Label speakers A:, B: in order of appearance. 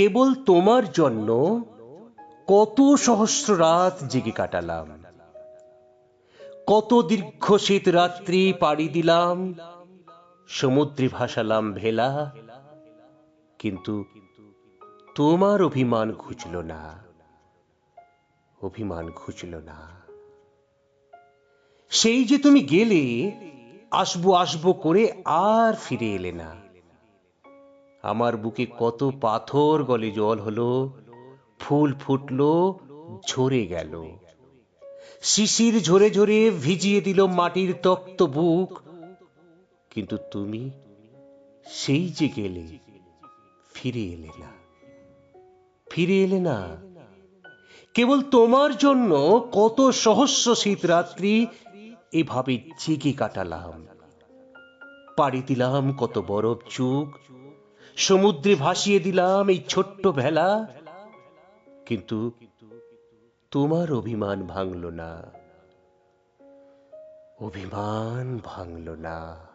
A: কেবল তোমার জন্য কত সহস্র রাত জেগে কাটালাম। কত দীর্ঘ শীত রাত্রি পাড়ি দিলাম। সমুদ্রে ভাসালাম ভেলা। কিন্তু তোমার অভিমান ঘুচল না। অভিমান ঘুচল না। সেই যে তুমি গেলে, আসব আসব করে আর ফিরে এলে না। আমার বুকে কত পাথর গলে জল হলো, ফুল ফুটলো, ঝরে গেল। শিশির ঝরে ঝরে ভিজিয়ে দিল মাটির তক্ত বুক। কিন্তু তুমি সেই যে গেলে, ফিরে এলে না। ফিরে এলে না। কেবল তোমার জন্য কত সহস্র শীত রাত্রি এভাবে জেগে কাটালাম। পাড়ি দিলাম কত বরফ যুগ সমুদ্রে ভাসিয়ে দিলাম এই ছোট্ট ভেলা। কিন্তু তোমার অভিমান ভাঙল না। অভিমান ভাঙল না।